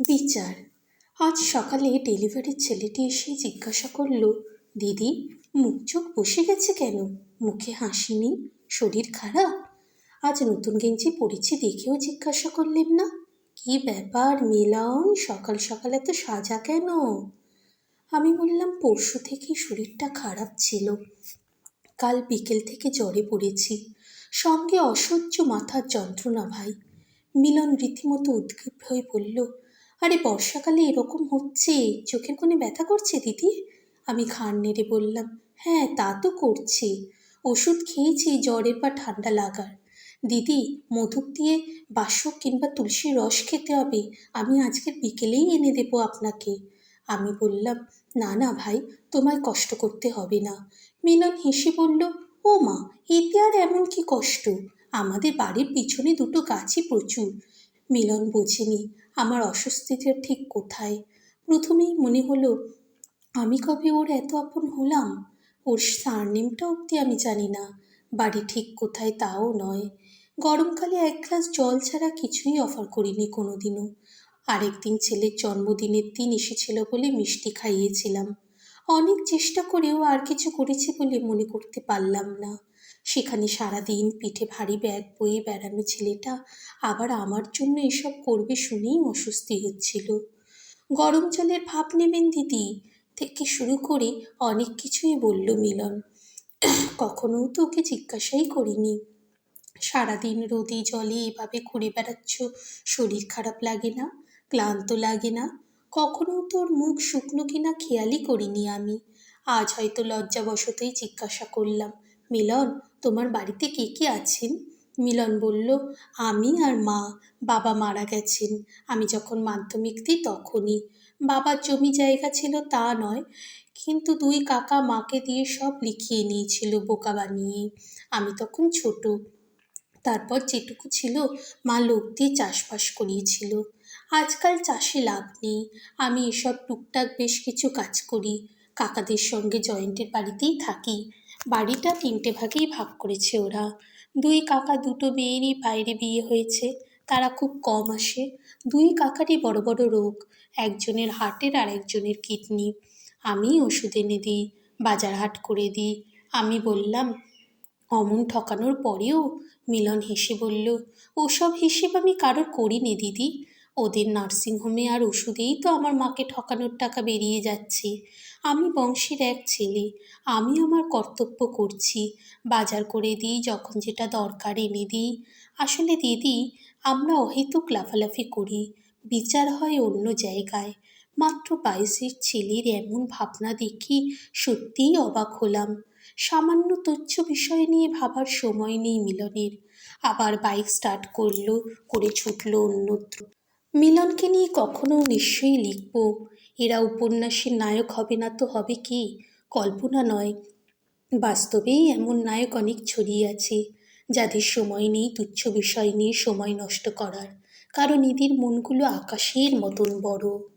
বিচার। আজ সকালে ডেলিভারির ছেলেটি এসে জিজ্ঞাসা করল, দিদি, মুখ চোখ বসে গেছে কেন? মুখে হাসি নেই? শরীর খারাপ? আজ নতুন গেঞ্জি পরেছি দেখেও জিজ্ঞাসা করলেন না? কি ব্যাপার মিলন? সকাল সকাল এত সাজা কেন? আমি বললাম, পরশু থেকে শরীরটা খারাপ ছিল। কাল বিকেল থেকে জ্বরে পড়েছি। সঙ্গে অসহ্য মাথার যন্ত্রণা ভাই। মিলন রীতিমতো উদ্গ্রীব হয়ে বলল আরে বর্ষাকালে এরকম হচ্ছে। চোখের কোণে ব্যথা করছে দিদি? আমি ঘাড় নেড়ে বললাম হ্যাঁ তা তো করছে। ওষুধ খেয়েছি, জ্বরের বা ঠান্ডা লাগার। দিদি মধুক দিয়ে বাসক কিংবা তুলসীর রস খেতে হবে। আমি আজকের বিকেলেই এনে দেবো আপনাকে। আমি বললাম, না না ভাই, তোমায় কষ্ট করতে হবে না। মিলন হেসে বলল, ও মা, এতে আর এমন কি কষ্ট? আমাদের বাড়ির পিছনে দুটো গাছই প্রচুর। মিলন বোঝেনি, আমার অস্বস্তিটা ঠিক কোথায়? প্রথমেই মনে হলো, আমি কবে ওর এত আপন হলাম? ওর সারনেমটা অবধি আমি জানি না, বাড়ি ঠিক কোথায় তাও নয়। গরমকালে এক গ্লাস জল ছাড়া কিছুই অফার করিনি কোনো দিনও আরেকদিন ছেলের জন্মদিনের দিন এসেছিল বলে মিষ্টি খাইয়েছিলাম। অনেক চেষ্টা করেও আর কিছু করেছি বলে মনে করতে পারলাম না। সেখানে সারাদিন পিঠে ভারী ব্যাগ বয়ে বেড়ানো ছেলেটা আবার আমার জন্য এসব করবে শুনেই অস্বস্তি হচ্ছিল। গরম জলের ভাপ নেবেন দিদি থেকে শুরু করে অনেক কিছুই বলল মিলন। কখনো তো ওকে জিজ্ঞাসাই করিনি। সারাদিন রোদে জলে এভাবে ঘুরে বেড়াচ্ছ, শরীর খারাপ লাগে না, ক্লান্ত লাগে না? কখনো তোর মুখ শুকনো কিনা খেয়ালই করিনি আমি। আজ হয়তো লজ্জাবশতই জিজ্ঞাসা করলাম মিলন, তোমার বাড়িতে কে কে আছেন? মিলন বলল, আমি আর মা, বাবা মারা গেছেন। আমি যখন মাধ্যমিক দিই তখনই। বাবার জমি জায়গা ছিল তা নয়, কিন্তু দুই কাকা মাকে দিয়ে সব লিখিয়ে নিয়েছিল বোকা বানিয়ে। আমি তখন ছোট। তারপর যেটুকু ছিল, মা লোক দিয়ে চাষবাস করিয়েছিল। আজকাল চাষে লাভ নেই। আমি এসব টুকটাক বেশ কিছু কাজ করি। কাকাদের সঙ্গে জয়েন্টের বাড়িতেই থাকি। বাড়িটা তিনটে ভাগেই ভাগ করেছে ওরা। দুই কাকা দুটো মেয়েরই বাইরে বিয়ে হয়েছে, তারা খুব কম আসে। দুই কাকারই বড় বড় রোগ, একজনের হার্টের আর একজনের কিডনি। আমি ওষুধ এনে দিই বাজার হাট করে দিই। আমি বললাম, অমন ঠকানোর পরেও মিলন হেসে বলল, ওসব হিসেব আমি কারোর করিনি দিদি। ওদের নার্সিংহোমে আর ওষুধেই তো আমার মাকে ঠকানোর টাকা বেরিয়ে যাচ্ছে। আমি বংশের এক ছেলে, আমি আমার কর্তব্য করছি, বাজার করে দিই, যখন যেটা দরকার এনে দিই। আসলে দিদি, আমরা অহেতুক লাফালাফি করি, বিচার হয় অন্য জায়গায়। মাত্র বাইশের ছেলের এমন ভাবনা দেখি সত্যিই অবাক হলাম। সামান্য তুচ্ছ বিষয় নিয়ে ভাবার সময় নেই মিলনের। আবার বাইক স্টার্ট করল, করে ছুটলো অন্যত্র। মিলনকে নিয়ে কখনো নিশ্চয়ই লিখব। এরা উপন্যাসের নায়ক হবে না তো হবে কি? কল্পনা নয়। বাস্তবেই এমন নায়ক অনেক ছড়িয়ে আছে, যাদের সময় নেই, তুচ্ছ বিষয় নিয়ে সময় নষ্ট করার। কারণ এদের মনগুলো আকাশের মতন বড়।